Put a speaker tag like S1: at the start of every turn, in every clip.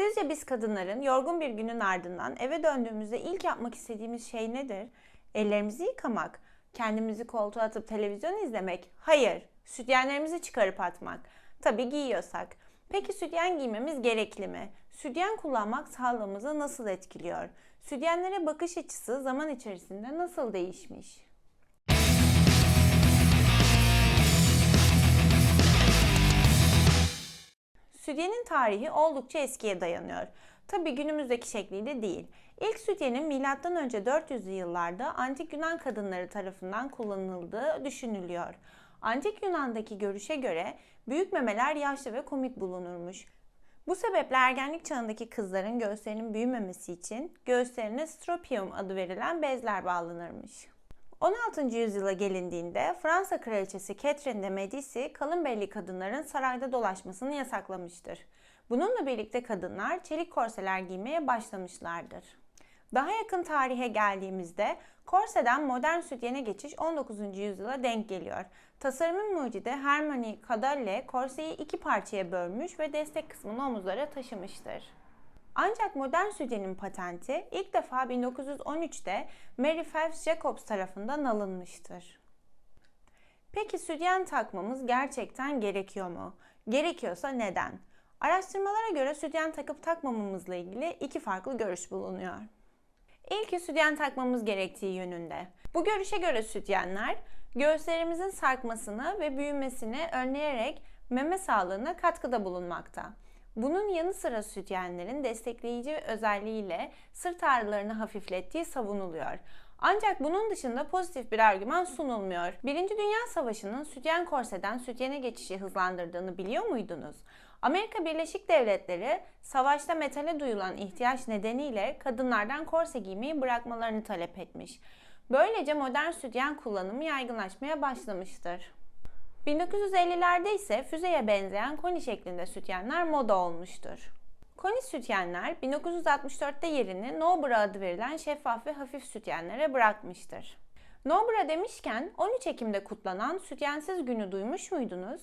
S1: Sizce biz kadınların yorgun bir günün ardından eve döndüğümüzde ilk yapmak istediğimiz şey nedir? Ellerimizi yıkamak, kendimizi koltuğa atıp televizyon izlemek? Hayır, sütyenlerimizi çıkarıp atmak. Tabii giyiyorsak. Peki sütyen giymemiz gerekli mi? Sütyen kullanmak sağlığımızı nasıl etkiliyor? Sütyenlere bakış açısı zaman içerisinde nasıl değişmiş? Sütyenin tarihi oldukça eskiye dayanıyor. Tabi günümüzdeki şekliyle değil. İlk sütyenin M.Ö. 400'lü yıllarda antik Yunan kadınları tarafından kullanıldığı düşünülüyor. Antik Yunan'daki görüşe göre büyük memeler yaşlı ve komik bulunurmuş. Bu sebeple ergenlik çağındaki kızların göğüslerinin büyümemesi için göğüslerine stropium adı verilen bezler bağlanırmış. 16. yüzyıla gelindiğinde Fransa kraliçesi Catherine de Medici kalın belli kadınların sarayda dolaşmasını yasaklamıştır. Bununla birlikte kadınlar çelik korseler giymeye başlamışlardır. Daha yakın tarihe geldiğimizde korseden modern sütyene geçiş 19. yüzyıla denk geliyor. Tasarımın mucidi Hermione Cadalle korseyi iki parçaya bölmüş ve destek kısmını omuzlara taşımıştır. Ancak modern sütyenin patenti ilk defa 1913'te Mary Phelps Jacobs tarafından alınmıştır. Peki sütyen takmamız gerçekten gerekiyor mu? Gerekiyorsa neden? Araştırmalara göre sütyen takıp takmamamızla ilgili iki farklı görüş bulunuyor. İlki sütyen takmamız gerektiği yönünde. Bu görüşe göre sütyenler göğüslerimizin sarkmasını ve büyümesini önleyerek meme sağlığına katkıda bulunmakta. Bunun yanı sıra sütyenlerin destekleyici özelliğiyle sırt ağrılarını hafiflettiği savunuluyor. Ancak bunun dışında pozitif bir argüman sunulmuyor. Birinci Dünya Savaşı'nın sütyen korseden sütyene geçişi hızlandırdığını biliyor muydunuz? Amerika Birleşik Devletleri savaşta metale duyulan ihtiyaç nedeniyle kadınlardan korse giymeyi bırakmalarını talep etmiş. Böylece modern sütyen kullanımı yaygınlaşmaya başlamıştır. 1950'lerde ise füzeye benzeyen koni şeklinde sütyenler moda olmuştur. Koni sütyenler 1964'te yerini Nobra adı verilen şeffaf ve hafif sütyenlere bırakmıştır. Nobra demişken 13 Ekim'de kutlanan sütyensiz günü duymuş muydunuz?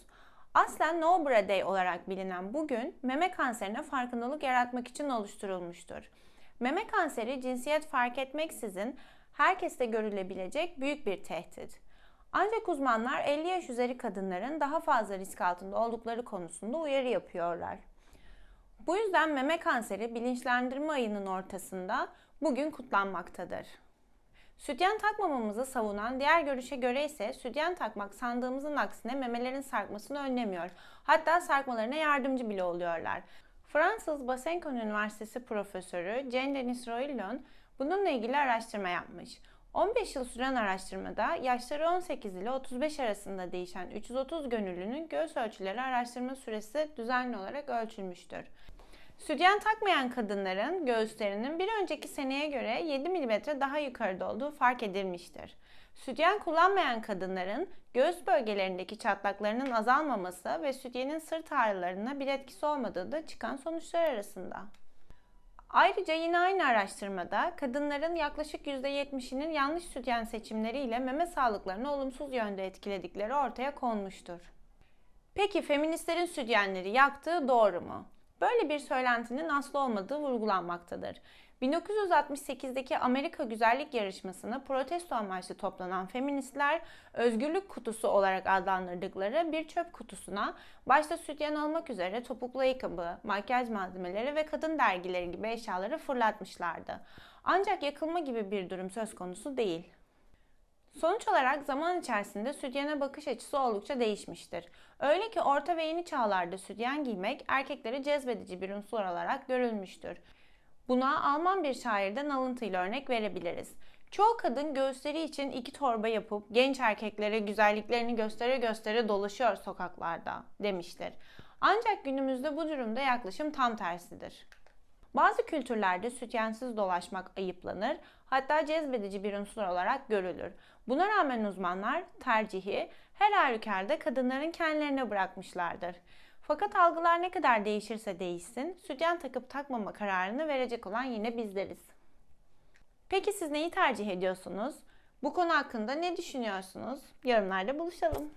S1: Aslen Nobra Day olarak bilinen bu gün meme kanserine farkındalık yaratmak için oluşturulmuştur. Meme kanseri cinsiyet fark etmeksizin herkeste görülebilecek büyük bir tehdit. Ancak uzmanlar 50 yaş üzeri kadınların daha fazla risk altında oldukları konusunda uyarı yapıyorlar. Bu yüzden meme kanseri bilinçlendirme ayının ortasında bugün kutlanmaktadır. Sütyen takmamamızı savunan diğer görüşe göre ise sütyen takmak sandığımızın aksine memelerin sarkmasını önlemiyor. Hatta sarkmalarına yardımcı bile oluyorlar. Fransız Basenkon Üniversitesi profesörü Jane Denis Roillon bununla ilgili araştırma yapmış. 15 yıl süren araştırmada yaşları 18 ile 35 arasında değişen 330 gönüllünün göğüs ölçüleri araştırma süresi düzenli olarak ölçülmüştür. Sütyen takmayan kadınların göğüslerinin bir önceki seneye göre 7 mm daha yukarıda olduğu fark edilmiştir. Sütyen kullanmayan kadınların göğüs bölgelerindeki çatlaklarının azalmaması ve sütyenin sırt ağrılarına bir etkisi olmadığı da çıkan sonuçlar arasında. Ayrıca yine aynı araştırmada kadınların yaklaşık %70'inin yanlış sütyen seçimleriyle meme sağlıklarını olumsuz yönde etkiledikleri ortaya konmuştur. Peki feministlerin sütyenleri yaktığı doğru mu? Böyle bir söylentinin aslı olmadığı vurgulanmaktadır. 1968'deki Amerika Güzellik Yarışması'na protesto amaçlı toplanan feministler özgürlük kutusu olarak adlandırdıkları bir çöp kutusuna başta sütyen olmak üzere topuklu ayakkabı, makyaj malzemeleri ve kadın dergileri gibi eşyaları fırlatmışlardı. Ancak yakılma gibi bir durum söz konusu değil. Sonuç olarak zaman içerisinde sütyene bakış açısı oldukça değişmiştir. Öyle ki orta ve yeni çağlarda sütyen giymek erkekleri cezbedici bir unsur olarak görülmüştür. Buna Alman bir şairden alıntıyla örnek verebiliriz. Çoğu kadın göğüsleri için iki torba yapıp genç erkeklere güzelliklerini göstere göstere dolaşıyor sokaklarda demiştir. Ancak günümüzde bu durumda yaklaşım tam tersidir. Bazı kültürlerde sütyensiz dolaşmak ayıplanır, hatta cezbedici bir unsur olarak görülür. Buna rağmen uzmanlar tercihi her halükarda kadınların kendilerine bırakmışlardır. Fakat algılar ne kadar değişirse değişsin, sütyen takıp takmama kararını verecek olan yine bizleriz. Peki siz neyi tercih ediyorsunuz? Bu konu hakkında ne düşünüyorsunuz? Yorumlarda buluşalım.